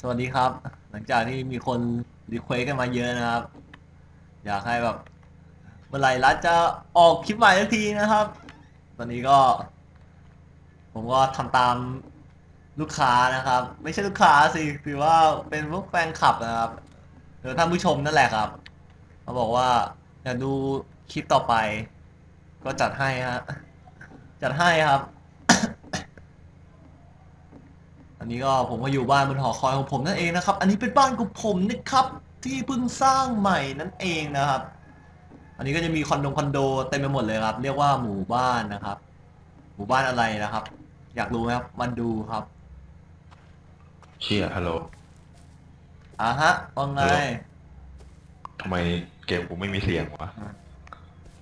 สวัสดีครับ หลังจากที่มีคนรีเควสกันมาเยอะนะครับ อยากให้แบบเมื่อไหร่รัฐจะออกคลิปใหม่สักทีนะครับ ตอนนี้ก็ ผมก็ทำตามลูกค้านะครับ ไม่ใช่ลูกค้าสิคือว่าเป็นพวกแฟนคลับนะครับหรือท่านผู้ชมนั่นแหละครับเขาบอกว่าอยากดูคลิปต่อไป ก็จัดให้ฮะจัดให้ครับ อันนี้ก็ผมก็อยู่บ้านบนหอคอยของผมนั่นเองนะครับ อันนี้เป็นบ้านของผมนะครับ ที่เพิ่งสร้างใหม่นั่นเองนะครับ อันนี้ก็จะมีคอนโดคอนโดเต็มไปหมดเลยครับ เรียกว่าหมู่บ้านนะครับ หมู่บ้านอะไรนะครับ อยากรู้ไหมครับมันดูครับเชี่ยฮัลโหลอะฮะว่าไงฮัลโหลทำไมเกมกูไม่มีเสียงวะ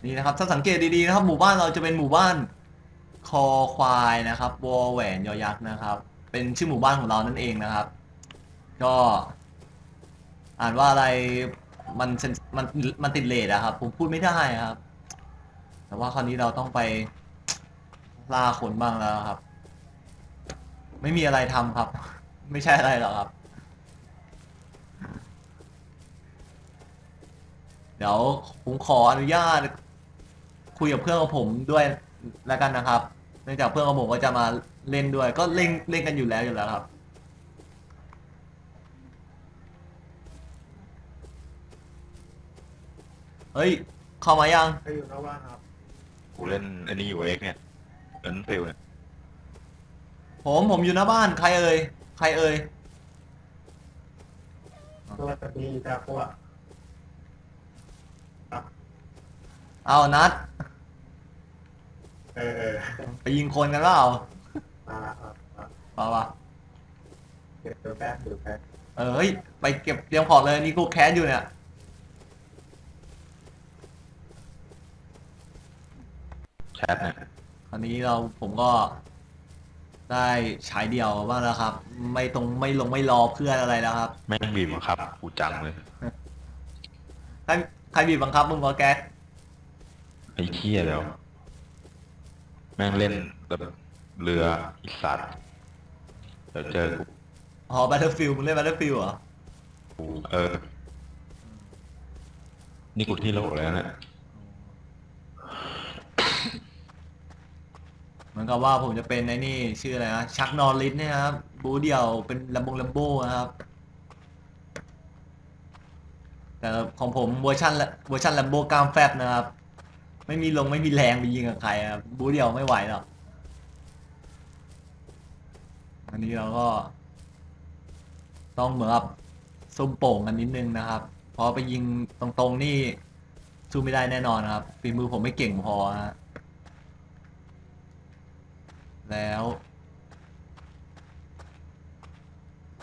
นี่นะครับ ถ้าสังเกตดีๆนะครับ หมู่บ้านเราจะเป็นหมู่บ้าน คอควายนะครับวอแหวนยอยักษ์นะครับ เป็นชื่อหมู่บ้านของเรานั่นเองนะครับ ก็ อ่านว่าอะไรมันมันมันติดเลทอะครับ ผมพูดไม่ได้ครับ แต่ว่าคราวนี้เราต้องไปล่าคนบ้างแล้วครับ ไม่มีอะไรทำครับ ไม่ใช่อะไรหรอกครับ เดี๋ยวผมขออนุญาต คุยกับเพื่อนของผมด้วยแล้วกันนะครับ เนื่องจากเพื่อนของผมก็จะมา เล่นด้วยก็เล่นเล่นกันอยู่แล้วอยู่แล้วครับ เฮ้ย เข้ามายัง ใครอยู่หน้าบ้านครับกูเล่นอันนี้อยู่เอ็กเนี่ยเอ็นฟิลเนี่ยผมผมอยู่หน้าบ้านใครเอ่ยใครเอ่ยสวัสดีจ้าพวกเอานัดเออเออไปยิงคนกันเปล่า มาละครับมาเปล่าปะเดี๋ยวเดี๋ยวแป๊บเดี๋ยวแป๊บเออเฮ้ยไปเก็บเตรียมของเลยนี่กูแคสอยู่เนี่ยแชทเนี่ยคราวนี้เราผมก็ได้ฉายเดี่ยวบ้างแล้วครับ ไม่ตรงไม่ลงไม่รอเพื่อนอะไรแล้วครับแม่งบีบบังคับกูจังเลยใครใครบีบบังคับมึงวะแก๊กไอ้เที่ยเดี๋ยวแม่งเล่นแบบ เรืออีสัตว์เดี๋ยวเจอกูอ๋อ Battlefield มึงเล่น Battlefield เหรอ กูเออ นี่กูที่โลกแล้วเนี่ยเหมือนกับว่าผมจะเป็นไอ้นี่ชื่ออะไรนะชักนอริสเนี่ยครับบูเดียวเป็นลำบงลัมโบนะครับ แต่ของผมเวอร์ชันละเวอร์ชันลัมโบกล้ามแฟบนะครับ ไม่มีลงไม่มีแรงไปยิงกับใครครับบูเดียวไม่ไหวหรอก อันนี้เราก็ ต้องเหมือนกับซุ่มโป่งกันนิดนึงนะครับเพราะไปยิงตรงๆนี่สู้ไม่ได้แน่นอนครับฝีมือผมไม่เก่งพอฮะแล้ว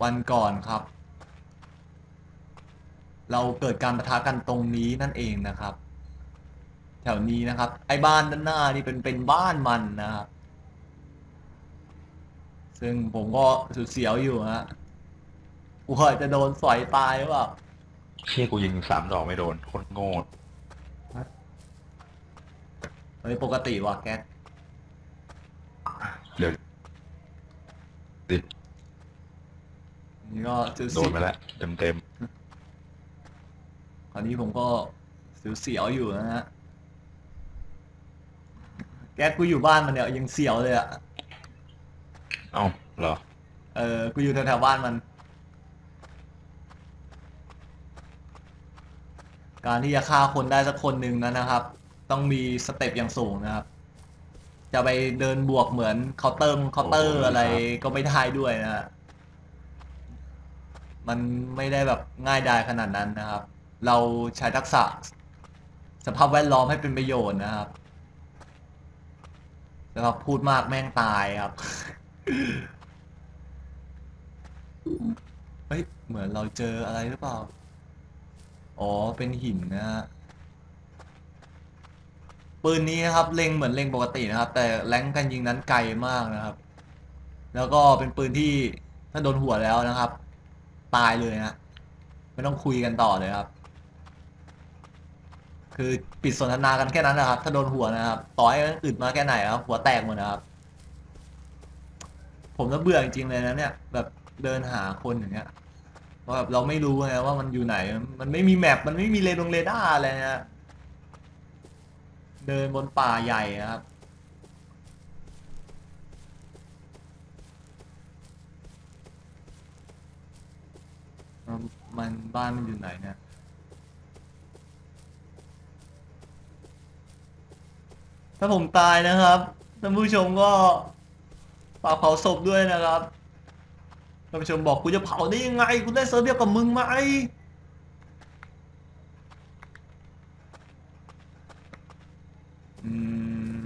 วันก่อนครับ เราเกิดการประทะกันตรงนี้นั่นเองนะครับ แถวนี้นะครับ ไอ้บ้านด้านหน้านี่เป็นเป็นบ้านมันนะครับ ซึ่งผมก็สุดเสียวอยู่ฮะกูเคยจะโดนสอยตายหรือเปล่าเชี่ยกูยิงสามดอกไม่โดนโคตรโง่เฮ้ยปกติว่ะแก๊กเดี๋ยวดินี่ก็สุดโดเสีนยไปแล้วเต็มเต็มคราวนี้ผมก็เสียวๆอยู่นะฮะแก๊กกูอยู่บ้านมันเนี่ยยังเสียวเลยอะๆ เอ้าเหรอ เออ กูอยู่แถวๆบ้านมัน การที่จะฆ่าคนได้สักคนหนึ่งนั้นนะครับ ต้องมีสเต็ปอย่างสูงนะครับ จะไปเดินบวกเหมือนเคาน์เตอร์เคาน์เตอร์อะไรก็ไม่ได้ด้วยนะฮะมันไม่ได้แบบง่ายดายขนาดนั้นนะครับ เราใช้ทักษะ สภาพแวดล้อมให้เป็นประโยชน์นะครับแต่เราพูดมากแม่งตายครับ เฮ้ย เหมือนเราเจออะไรหรือเปล่า อ๋อ เป็นหินนะฮะ ปืนนี้นะครับ เล็งเหมือนเล็งปกตินะครับ แต่แรงกันยิงนั้นไกลมากนะครับ แล้วก็เป็นปืนที่ถ้าโดนหัวแล้วนะครับ ตายเลยนะ ไม่ต้องคุยกันต่อเลยครับ คือปิดสนทนากันแค่นั้นนะครับ ถ้าโดนหัวนะครับ ต่อให้อึดมาแค่ไหนครับ หัวแตกหมดนะครับ ผมก็เบื่อจริงๆเลยนะเนี่ย แบบเดินหาคนอย่างเงี้ยเพราแบบเราไม่รู้ไงว่ามันอยู่ไหน มันไม่มีแมปมันไม่มีเรดงเรดาร์อะไรนะเดินบนป่าใหญ่นะครับมันบ้านมันอยู่ไหนเนี่ยถ้าผมตายนะครับท่านผู้ชมก็ากเผาศพด้วยนะครับท่านผู้ชมบอกกูจะเผาได้ยังไงกูได้เซิร์ฟเดียวกับมึงไหมอืม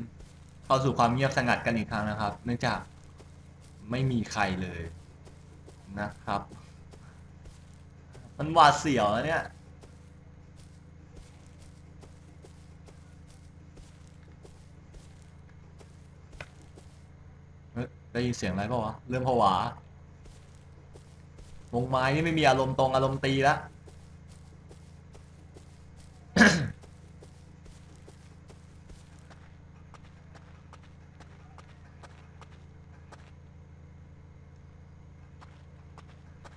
เข้าสู่ความเงียบสงัดกันอีกครั้งนะครับ เนื่องจากไม่มีใครเลยนะครับ มันหวาดเสียวนะเนี่ย เฮ้ย ได้ยินเสียงอะไรเปล่าวะเริ่มผวาวงไม้นี่ไม่มีอารมณ์ตรงอารมณ์ตีแล้ว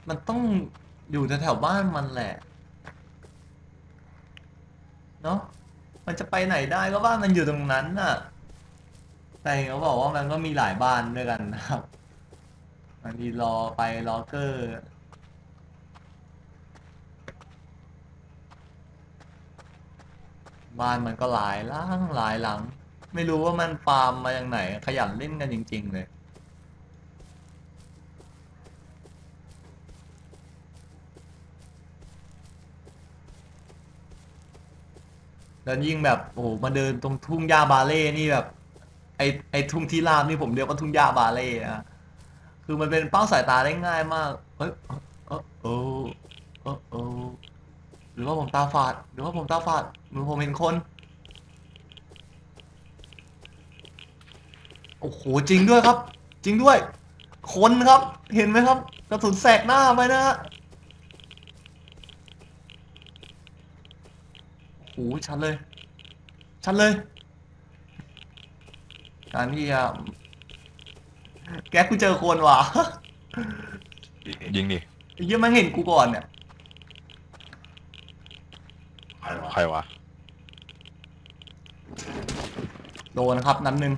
มันต้องอยู่แถวๆบ้านมันแหละ เนาะมันจะไปไหนได้ก็บ้านมันอยู่ตรงนั้นน่ะ แต่เห็นเขาบอกว่ามันก็มีหลายบ้านด้วยกันนะครับบางทีรอไปรอเกอร์บ้านมันก็หลายหลังหลายหลัง ไม่รู้ว่ามันฟาร์มมาจากไหน ขยันเล่นกันจริง ๆ เลย แล้วยิ่งแบบโอ้โหมาเดินตรงทุ่งหญ้าบาเล่นี่แบบ ไอไอทุ่งที่ราบนี่ผมเรียกว่าทุ่งหญ้าบาเล่นะคือมันเป็นเป้าสายตาได้ง่ายมากเอ้ยเออเออเออเออหรือว่าผมตาฝาด หรือว่าผมตาฝาดหรือผมเห็นคน โอ้โหจริงด้วยครับ จริงด้วย คนครับ เห็นไหมครับ กระสุนแสกหน้าไปนะฮะโอ้โหชัดเลย ชัดเลย การที่จะแกกูเจอคนว่ะยิงดิไอ้เหี้ยมันเห็นกูก่อนเนี่ยใครวะโดนครับนัดหนึ่ง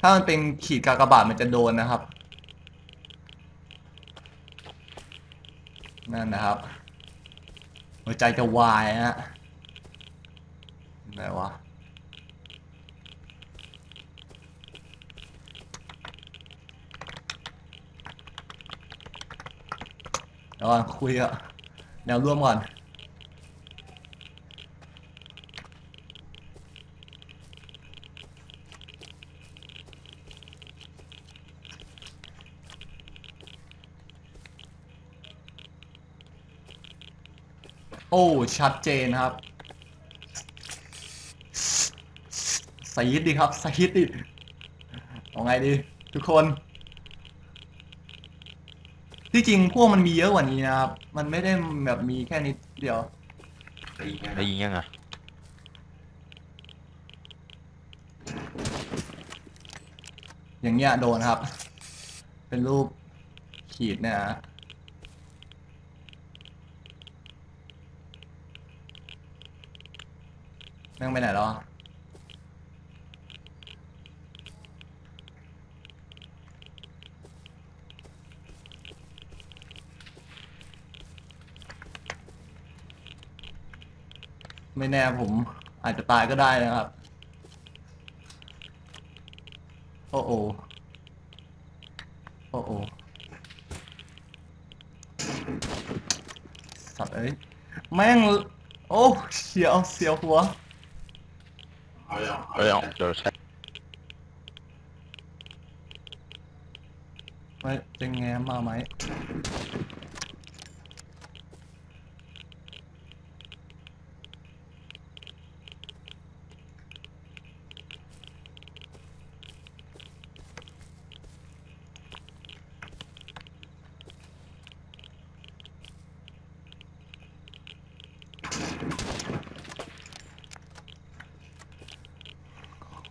ถ้ามันเป็นขีดกากบาทมันจะโดนนะครับ นั่นนะครับหัวใจจะวายฮะไหนวะ ดี๋ยวก่อนคุยอะแนวร่วมก่อน โอ้ ชัดเจนครับใส่ยิดดีครับใส่ยิดดิเอาไงดี ทุกคน ที่จริงพวกมันมีเยอะกว่านี้นะครับ มันไม่ได้แบบมีแค่นิดเดียวได้ยิงยังอะอย่างเงี้ยโดนครับ เป็นรูปขีดเนี่ยฮะนั่งไปไหนแล้วอะ ไม่แน่ผมอาจจะตายก็ได้นะครับ โอ้โอโอ้โอสัตว์เอ้ย แม่ง โอ้เสียวเสียวหัวเฮ้ยเอาเดี๋ยวใช้ไม่จะแง้มมาไหม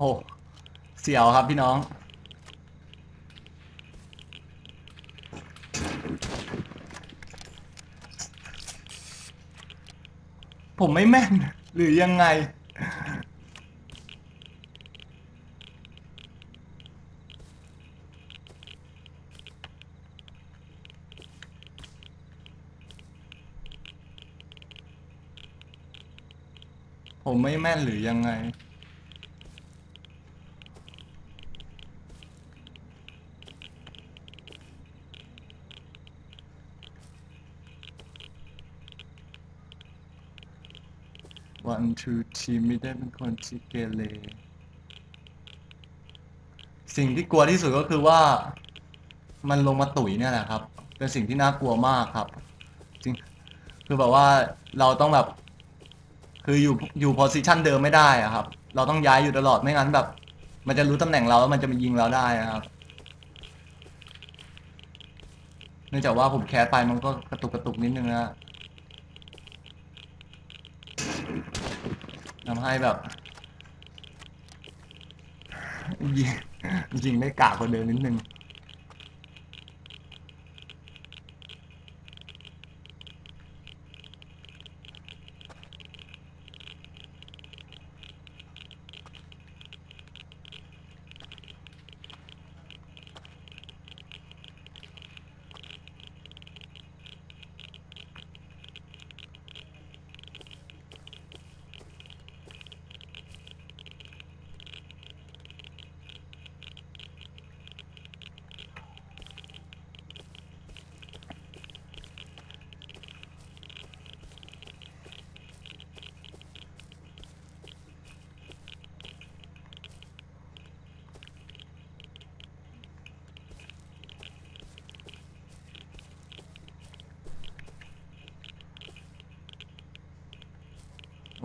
โอ้เสียวครับพี่น้องผมไม่แม่น หรือยังไง ผมไม่แม่นหรือยังไง วันทูทีไม่ได้เป็นคนที่เกเรสิ่งที่กลัวที่สุดก็คือว่า มันลงมาตุ๋ยเนี่ยแหละครับ เป็นสิ่งที่น่ากลัวมากครับ จริง คือแบบว่าเราต้องแบบ คืออยู่อยู่โพสิชันเดิมไม่ได้อะครับ เราต้องย้ายอยู่ตลอดไม่งั้นแบบ มันจะรู้ตำแหน่งเราแล้วมันจะมายิงเราได้นะครับเนื่องจากว่าผมแคสไปมันก็กระตุกกระตุกนิดนึงนะำให้แบบยิงยิงได้กากกว่าเดิมนิดนึง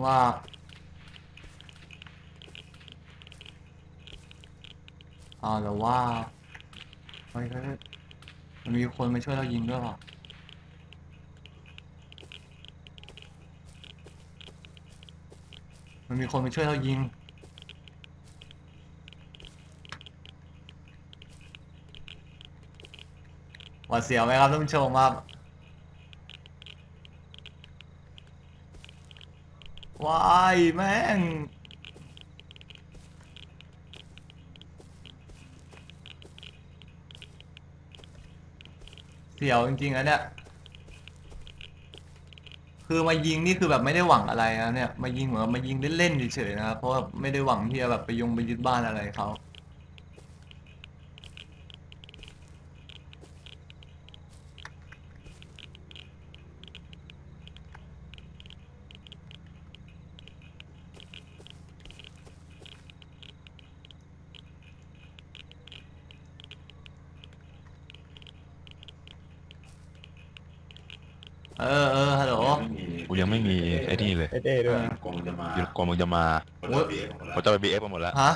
ว่าอ่าหรือว่าเฮ้ยเฮ้ยเฮ้ยมันมีคนมาช่วยเรายิงด้วยหรอมันมีคนมาช่วยเรายิงหวาเสียวไหมครับท่านผู้ชมครับ วายแม่ง เสียวจริงๆนะเนี่ย คือมายิงนี่คือแบบไม่ได้หวังอะไรนะเนี่ย มายิงเหมือนมายิงเล่นๆเฉยๆนะครับ เพราะว่าไม่ได้หวังที่จะแบบไปยงไปยึดบ้านอะไรเขา เออเออฮัลโหล กูยังไม่มีไอ้นี่เลย เอเอด้วย ก ว่ามึงจะมาโอ้ยเขาจะไปบีเอฟมาหมดแล้วฮะ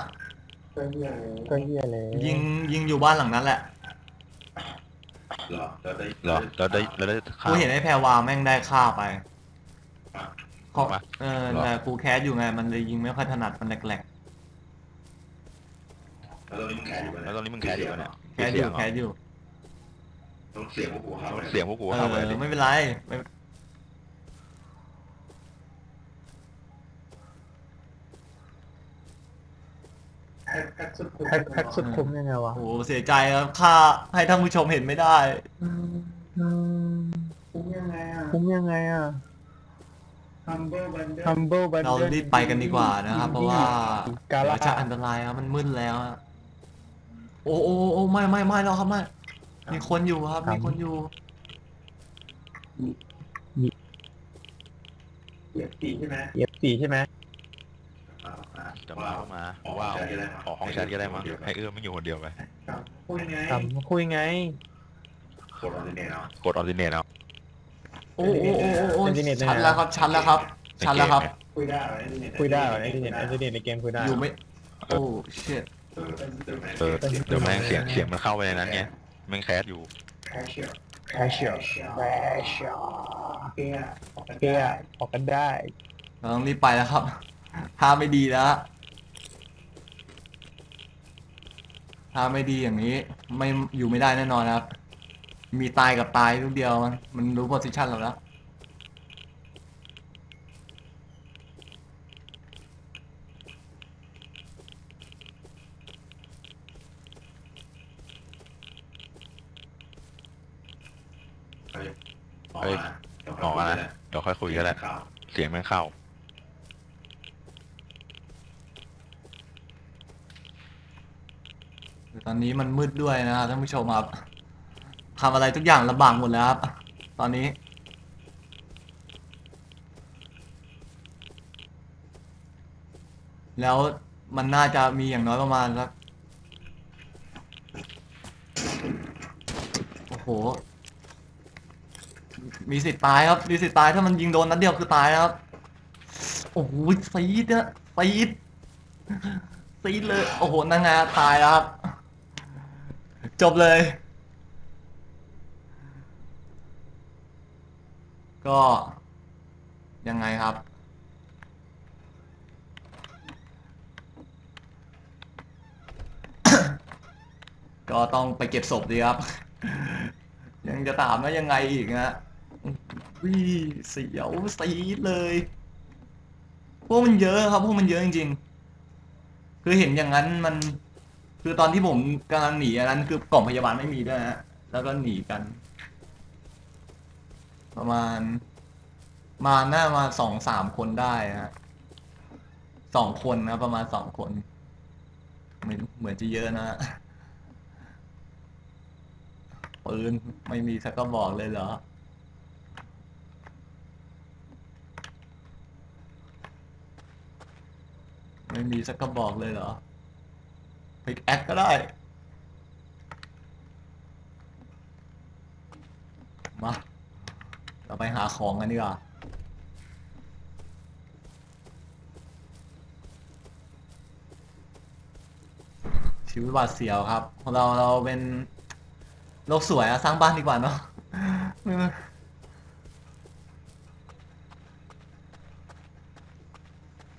ก็เฮียเลยก็เฮียเลยยิงยิงอยู่บ้านหลังนั้นแหละ เหรอแล้วได้แล้วได้ข่ากูว เห็นไอ้แพรวาแม่งได้ฆ่าไปเขามาเออเหรอ แต่กูแคสอยู่ไง มันเลยยิงไม่ค่อยถนัดมันแหลกแล้วตอนนี้มึงแคร์อยู่แล้วตอนนี้มึงแคร์อยู่ปะเนี่ยๆแคสอยู่แคสอยู่ เสียงพวกกูเข้าเสียงพวกกูเอเข้าไปดิอไม่เป็นไรไม่ แพ็คแพ็คสุดคุ้มแพ็คแพ็คสุดคุ้มยังไงวะโอ้โหเสียใจครับฆ่าให้ท่านผู้ชมเห็นไม่ได้คุ้มยังไงอะ คุ้มยังไงอะ Humble Bundle Humble Bundle เรารีบไปกันดีกว่านะครับ เพราะว่าการเดี๋ละยวจะอันตรายครับมันมืดแล้วอะโอ้โอ้โอ้ไม่ไม่ไม่แล้วครับไม่มีคนอยู่ครับ มีคนอยู่เหยียบสีใช่ไหมเหยียบสีใช่ไหม จะมาก็มาว้าวออกห้องแชทก็ได้มั้งให้เอื้อมไม่อยู่คนเดียวไปคุยไงคุยไง กดออริเนตเอาโอ้โอ้โอ้โอ้โอ้อินเทอร์เน็ตเลยนะชัดแล้วครับชัดแล้วครับชัดแล้วครับ คุยได้เหรอคุยได้เหรอไอ้ที่เนี่ยไอ้ที่เนี่ยในเกมคุยได้อยู่ไม่โอ้เชิดเออเดี๋ยวแม่งเสียงเสียงมันเข้าไปในนั้นไงแม่งแคสอยู่แคชเชียร์แคชเชียร์แคชเชียร์เกียร์เกียร์ออกกันได้เราต้องรีบไปแล้วครับถ้าไม่ดีแล้ว ถ้าไม่ดีอย่างนี้ ไม่อยู่ไม่ได้แน่นอนครับ มีตายกับตายทุกเดียวมันมันรู้โพสิชันเราแล้วเฮ้ยหมอนะเดี๋ยวค่อยคุยกันแหละเสียงไม่เข้า ตอนนี้มันมืดด้วยนะครับท่านผู้ชมครับทำอะไรทุกอย่างลำบากหมดแล้วครับ ตอนนี้ แล้วมันน่าจะมีอย่างน้อยประมาณสักโอ้โห มีสิทธิ์ตายครับ มีสิทธิ์ตายถ้ามันยิงโดนนัดเดียวคือตายครับ โอ้โหซีดอะซีดซีดเลย โอ้โหนางงตายแล้วครับ จบเลย ก็ยังไงครับ ก็ต้องไปเก็บศพดีครับ ยังจะถามว่ายังไงอีกนะวิเสียวสีเลย พวกมันเยอะครับ พวกมันเยอะจริงๆ คือเห็นอย่างนั้นมัน คือตอนที่ผมกำลังหนีอันนั้นคือกล่องพยาบาลไม่มีด้วยฮะแล้วก็หนีกัน ประมาณ มาหน้ามาสองสามคนได้ฮะสองคนนะประมาณสองคนเหมือนเหมือนจะเยอะนะฮะปืนไม่มีสักกระบอกเลยเหรอไม่มีสักกระบอกเลยเหรอ พิกแอคก็ได้ มา เราไปหาของกันดีกว่าชีวิตหวาดเสียวครับเราเราเป็นโลกสวยอะสร้างบ้านดีกว่าเนาะ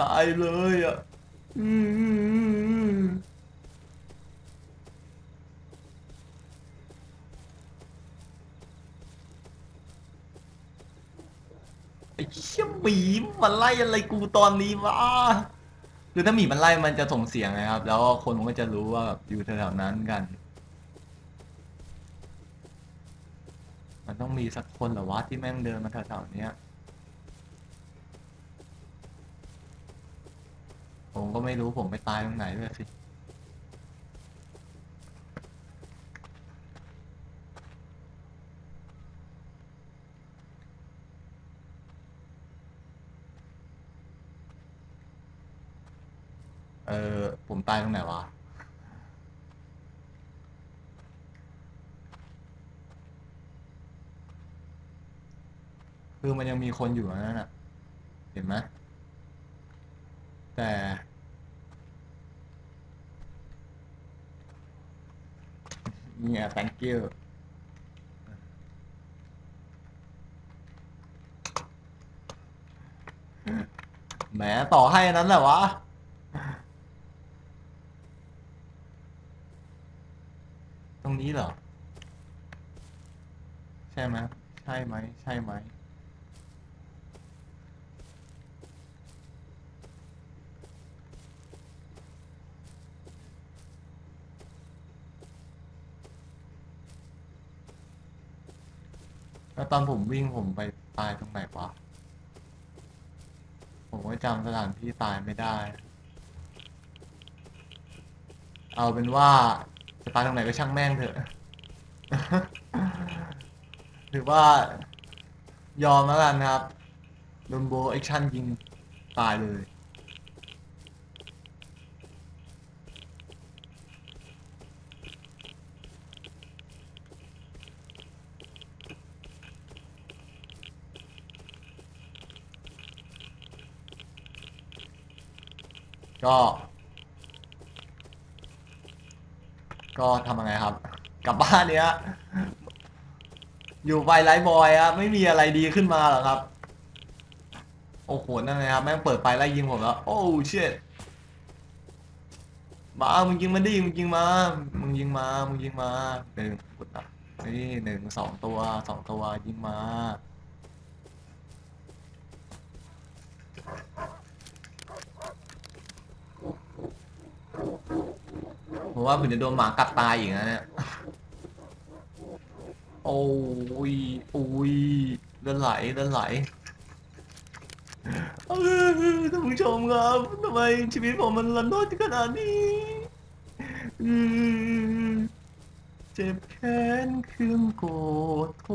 ตายเลยอะอืม เชี่ยหมีมันไล่อะไรกูตอนนี้วะคือถ้าหมีมันไล่มันจะส่งเสียงไงครับ แล้วคนมันก็จะรู้ว่าแบบอยู่แถวๆนั้นกัน มันต้องมีสักคนเหรอวะที่แม่งเดินมาแถวๆเนี้ยผมก็ไม่รู้ผมไปตายตรงไหนด้วยสิ ออ ผมตายตรงไหนวะ คือมันยังมีคนอยู่นั่นน่ะ เห็นไหมแต่ เนี่ย thank you แหมต่อให้นั้นแหละวะ ตรง นี้เหรอ ใช่ไหมใช่ไหมใช่ไหมแล้วตอนผมวิ่งผมไปตายตรงไหนวะ ผมก็จำสถานที่ตายไม่ได้ เอาเป็นว่า จะตายตรงไหนก็ช่างแม่งเถอะ ถือว่ายอมแล้วกันนะครับโดนโบแอคชั่นยิงตายเลย ก็ ก็ทำยังไงครับ กลับบ้านเนี้ย อยู่ไวไลท์บอยอะไม่มีอะไรดีขึ้นมาหรอครับ โอ้โหนั่นไงครับแม่งเปิดไฟไล่ยิงผมแล้ว โอ้เชิดมามึงยิงมาดิมึงยิงมา มึงยิงมา มึงยิงมาหนึ่งกดนนี่หนึ่งสองตัวสองตัวยิงมา ผมว่าผมจะโดนหมากัดตายอีกนะเนี่ย โอ้ย โอ้ยเลือดไหลเลือดไหลท่านผู้ชมครับทำไมชีวิตผมมันรันทดขนาดนี้ เจ็บแค้นเคืองโกรธโท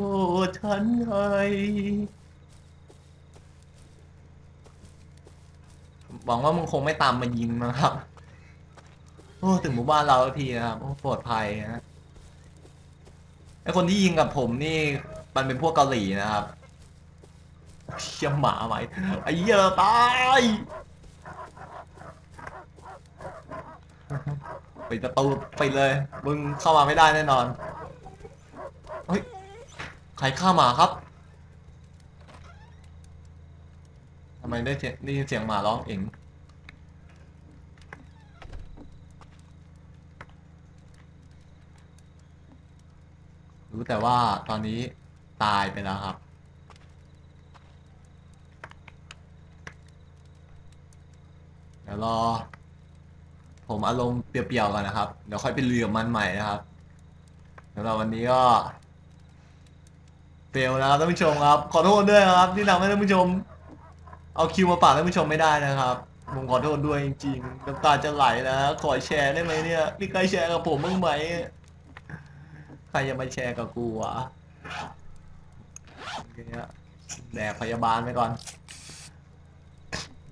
ษฉันให้หวังว่ามึงคงไม่ตามมายิงนะครับ โอ้ถึงหมู่บ้านเราสักทีนะครับโอ้ปลอดภัยนะไอคนที่ยิงกับผมนี่ มันเป็นพวกเกาหลีนะครับเชี่ยหมาไหมไอ้เหี้ยตายปิดประตูไปเลย มึงเข้ามาไม่ได้แน่นอนเฮ้ยใครฆ่าหมาครับทำไมได้เสียงได้ยินเสียงหมาร้องเอง รู้แต่ว่าตอนนี้ตายไปแล้วครับ เดี๋ยวรอ ผมอารมณ์เปรียวๆกันนะครับ เดี๋ยวค่อยไปเรือมันใหม่นะครับสำหรับวันนี้ก็เฟลนะครับท่านผู้ชมครับ ขอโทษด้วยครับ ที่ทำให้ท่านผู้ชม เอาคิวมาฝากท่านผู้ชมไม่ได้นะครับผมขอโทษด้วยจริงๆน้ำตาจะไหลนะขอแชร์ได้ไหมเนี่ยมีใครแชร์กับผมบ้างไหม ใครจะมาแชร์กับกูวะโอเคฮะแดกพยาบาลไปก่อน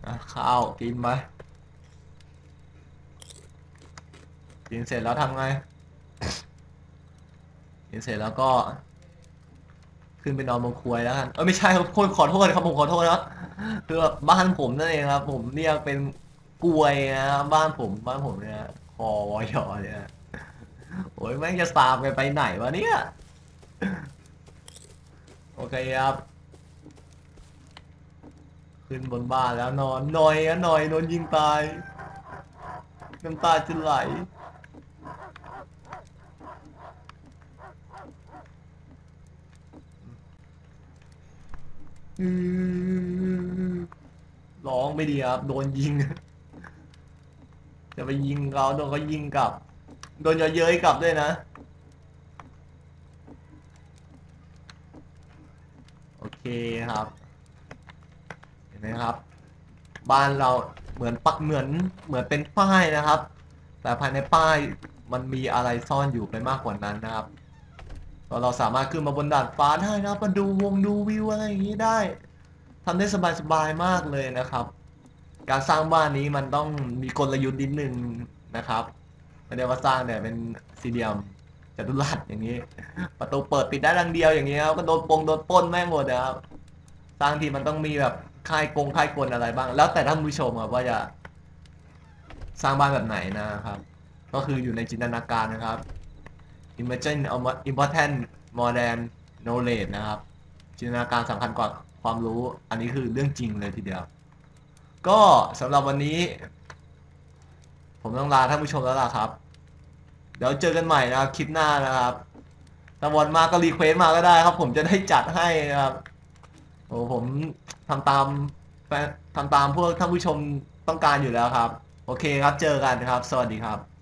อะข้าวกินไปกินเสร็จแล้วทำไงกินเสร็จแล้วก็ ขึ้นไปนอนบนครัวแล้วกันเออไม่ใช่ครับขอโทษครับผมขอโทษนะคือแบบบ้านผมนั่นเองครับ ผมเรียกเป็นกลวยนะบ้านผมบ้านผมเนี่ยคอวอยอเนี่ย โอ้ยแม่งจะตามกันไปไหนวะเนี่ย โอเคครับ ขึ้นบนบ้านแล้วนอนหน่อยอะหน่อยโดนยิงตาย น้ำตาจะไหลร้องไม่ดีครับ โดนยิง จะไปยิงเขาโดนเขายิงกลับ โดนเยอะเย้ยกลับด้วยนะ โอเคครับ เห็นไหมครับ บ้านเราเหมือนปักเหมือนเหมือนเป็นป้ายนะครับ แต่ภายในป้ายมันมีอะไรซ่อนอยู่ไปมากกว่านั้นนะครับก็เราสามารถขึ้นมาบนดาดฟ้าได้นะมาดูวงดูวิวอะไรอย่างนี้ได้ทำได้สบายๆมากเลยนะครับ การสร้างบ้านนี้มันต้องมีกลยุทธ์นิดนึงนะครับ ไม่ได้ว่าสร้างเนี่ยเป็นสี่เหลี่ยมจัตุรัสอย่างนี้ ประตูเปิดปิดได้ดังเดียวอย่างนี้ครับก็โดนปงโดนปล้นแม่งหมดนะครับสร้างทีมันต้องมีแบบค่ายกงค่ายกลอะไรบ้าง แล้วแต่ท่านผู้ชมครับว่าจะสร้างบ้านแบบไหนนะครับ ก็คืออยู่ในจินตนาการนะครับ Imagine important more than knowledge นะครับ จินตนาการสำคัญกว่าความรู้ อันนี้คือเรื่องจริงเลยทีเดียว ก็สำหรับวันนี้ ผมต้องลาท่านผู้ชมแล้วล่ะครับ เดี๋ยวเจอกันใหม่นะครับคลิปหน้านะครับตะวันมาก็รีเควสมาก็ได้ครับ ผมจะได้จัดให้นะครับโอ้ผมทำตามแฟนทำตามพวกท่านผู้ชมต้องการอยู่แล้วครับ โอเคครับเจอกันครับ สวัสดีครับ